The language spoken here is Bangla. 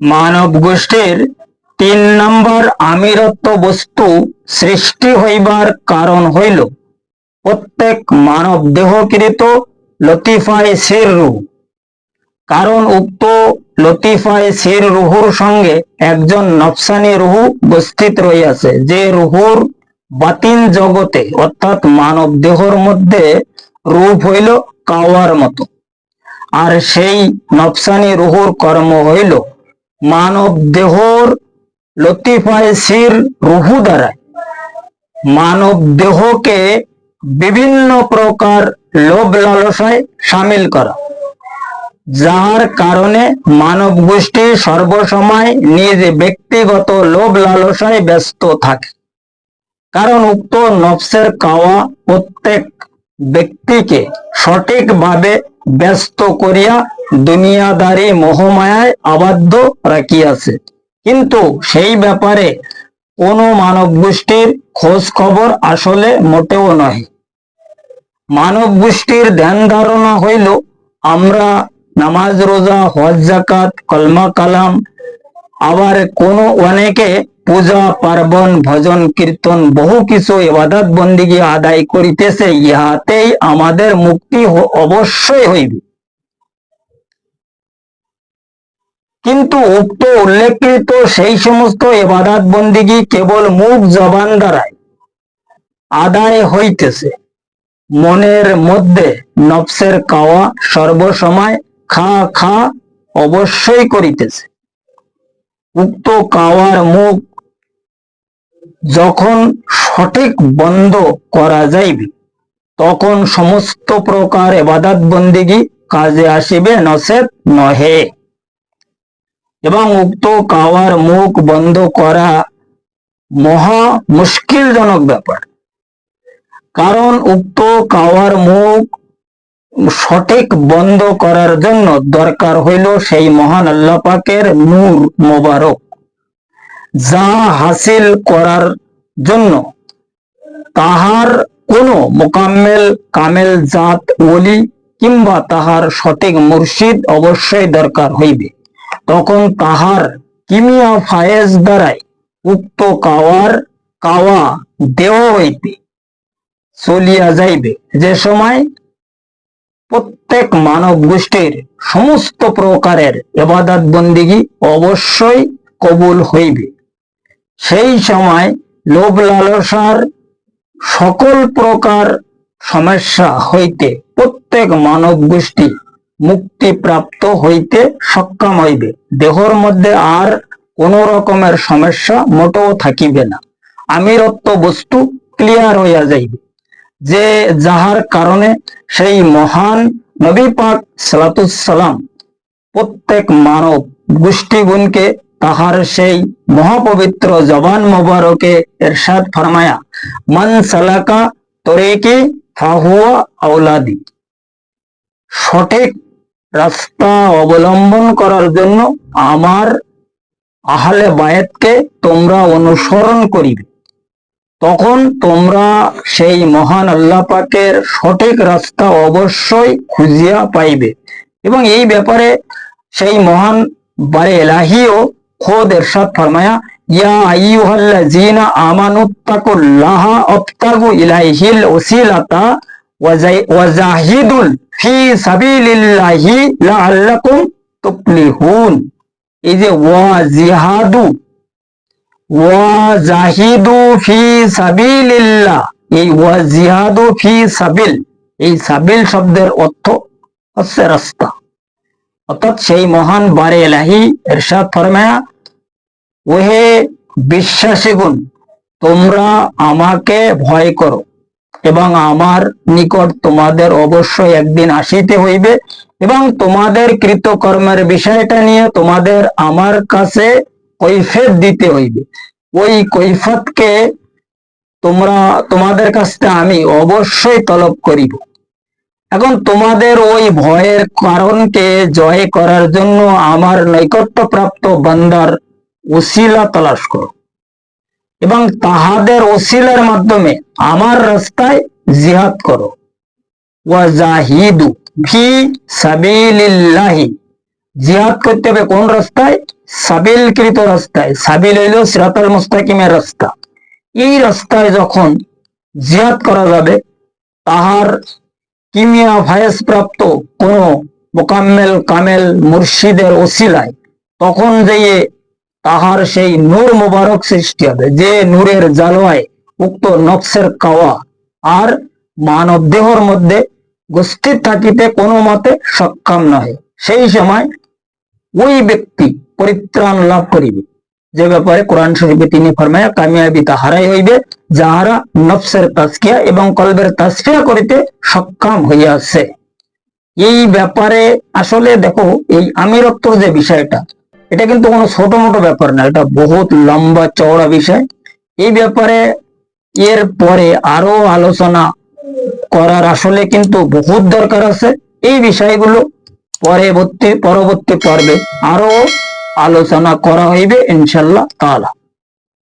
মানব গোষ্ঠীর তিন নম্বর আমিরত্ব বস্তু সৃষ্টি হইবার কারণ হইল। প্রত্যেক মানব দেহকৃত লতিফায় শির রূহ কারণ উক্ত লতিফায় শির রুহুর সঙ্গে একজন নফসানি রুহু উপস্থিত রইয়াছে যে রুহুর বাতিন জগতে, অর্থাৎ মানব দেহর মধ্যে রূপ হইল কাওয়ার মতো। আর সেই নফসানি রুহুর কর্ম হইল মানব দেহর লতিফায় শির রুহু দ্বারা। মানব দেহকে বিভিন্ন প্রকার লোভ লালসায় সামিল করা। যার কারণে মানব গোষ্ঠী সর্বসময় নিজ ব্যক্তিগত লোভ লালসায় ব্যস্ত থাকে। কারণ উক্ত নফসের কাওয়া প্রত্যেক ব্যক্তিকে সঠিকভাবে ব্যস্ত করিয়া দুনিয়াদারি মোহমায়ায় আবদ্ধ রাখিয়াছে। কিন্তু সেই ব্যাপারে কোনো মানব গোষ্ঠীর খোঁজ খবর আসলে মোটেও নয় মানব গোষ্ঠীর ধ্যান ধারণা হইল, আমরা নামাজ, রোজা, হজ জাকাত কলমা, কালাম, আবার কোন অনেকে পূজা, পার্বণ, ভজন, কীর্তন, বহু কিছু ইবাদত বন্দিগি আদায় করিতেছে, ইহাতেই আমাদের মুক্তি অবশ্যই হইবে। কিন্তু উক্ত উল্লেখকৃত সেই সমস্ত এবাদাত বন্দিগি কেবল মুখ জবান দ্বারাই আদায় হইতেছে। মনের মধ্যে নফসের কাওয়া সর্বসময় খা খা অবশ্যই করিতেছে। উক্ত কাওয়ার মুখ যখন সঠিক বন্ধ করা যাইবে, তখন সমস্ত প্রকার এবাদাত বন্দিগি কাজে আসিবে নসেত নহে। এবং উক্ত কাওয়ার মুখ বন্ধ করা মহা মুশকিলজনক ব্যাপার। কারণ উক্ত কাওয়ার মুখ সঠিক বন্ধ করার জন্য দরকার হইল সেই মহান আল্লাহ পাকের নূর মোবারক, যা হাসিল করার জন্য। তাহার কোনো মোকাম্মেল কামেল জাত ওলি কিংবা তাহার সঠিক মুর্শিদ অবশ্যই দরকার হইবে। তখন তাহার কিমিয়া ফায়েজ দ্বারাই উক্ত কাওয়ার কাওয়া দেওয়া হইতে চলিয়া যাইবে। যে সময় প্রত্যেক মানব গোষ্ঠীর সমস্ত প্রকারের এবাদত বন্দিগি অবশ্যই কবুল হইবে। সেই সময় লোভ লালসার সকল প্রকার সমস্যা হইতে প্রত্যেক মানব গোষ্ঠী মুক্তিপ্রাপ্ত হইতে সক্ষম হইবে। দেহর মধ্যে আর কোন রকমের সমস্যা মোটেও থাকিবে না। আমিরত্ব বস্তু ক্লিয়ার হইয়া যাইবে। যে যাহার কারণে সেই মহান নবী পাক সালাতুসালাম প্রত্যেক মানব গোষ্ঠীগুণকে তাহার সেই মহাপবিত্র জবান মোবারকে এরশাদ ফরমায়া, মান সালাকা তরিকি ফাহুয়া আওলাদি। সঠিক রাস্তা অবলম্বন করার জন্য আমার আহলে বায়েতকে তোমরা অনুসরণ করিবে। তখন তোমরা সেই মহান আল্লাহ পাকের সঠিক রাস্তা অবশ্যই খুঁজিয়া পাইবে এবং এই ব্যাপারে সেই মহান বারে এলাহিও খোদ এরশাদ ফরমায়া, ইয়া আইয়ুহাল্লাযীনা আমানুত্তাকুল্লাহ আবতাগু ইলাইহিল ওয়াজাই- ওয়াজাহিদুল ফি সাবিলিল্লাহি লাআল্লাকুম তুফলিহুন। এই যে ওয়া জিহাদু ওয়াজাহিদু ফি সাবিলিল্লাহ। এই ওয়াজিহাদু ফি সাবিল, এই সাবিল শব্দের অর্থ হচ্ছে রাস্তা। অর্থাৎ সেই মহান বারে এলাহি এরশাদ ফরমায়া, ওহে বিশ্বাসীগুণ, তোমরা আমাকে ভয় করো। এবং আমার নিকট তোমাদের অবশ্যই একদিন আসিতে হইবে এবং তোমাদের কৃতকর্মের বিষয়টা নিয়ে তোমাদের আমার কাছে কৈফেত দিতে হইবে। ওই কৈফতকে তোমরা, তোমাদের কাছ আমি অবশ্যই তলব করিব। এখন তোমাদের ওই ভয়ের কারণকে জয় করার জন্য আমার নৈকট্যপ্রাপ্ত বান্দার ওসিলা তালাশ করো। এবং তাহাদের ওসিলার মাধ্যমে আমার রাস্তায় জিহাদ করো। সাবিলিল্লাহি। জিহাদ করতে হবে কোন রাস্তায়? সাবিলকৃত রাস্তায়। সাবিল হইল সিরাতাল মুস্তাকিমের রাস্তা। এই রাস্তায় যখন জিহাদ করা যাবে, তাহার কিমিয়া ভায়াস প্রাপ্ত কোন মোকাম্মেল, কামেল, মুর্শিদের ওসিলায়, তখন যেয়ে তাহার সেই নূর মোবারক সৃষ্টি হবে। যে নূরের জালোয়ায় উক্ত নফসের কাওয়া আর মানব দেহর মধ্যে গোষ্ঠীর থাকিতে কোনো মতে সক্ষম নহে। সেই সময় ওই ব্যক্তি পরিত্রাণ লাভ করিবে। যে ব্যাপারে কোরআন শরীফে তিনি ফরমায়া, কামিয়াবি তাহারাই হইবে, যাহারা নফসের তাস্কিয়া এবং কলবের তাস্কিয়া করিতে সক্ষম হইয়াছে। এই ব্যাপারে আসলে দেখো, এই আমিরত্ব যে বিষয়টা এটা কিন্তু কোনো ছোট মোটো ব্যাপার না, এটা বহুত লম্বা, চওড়া বিষয়। এই ব্যাপারে এর পরে আরও আলোচনা করার আসলে কিন্তু বহুত দরকার আছে। এই বিষয়গুলো পরবর্তী পরবর্তী পর্বে আরও আলোচনা করা হইবে ইনশাল্লাহ তাআলা।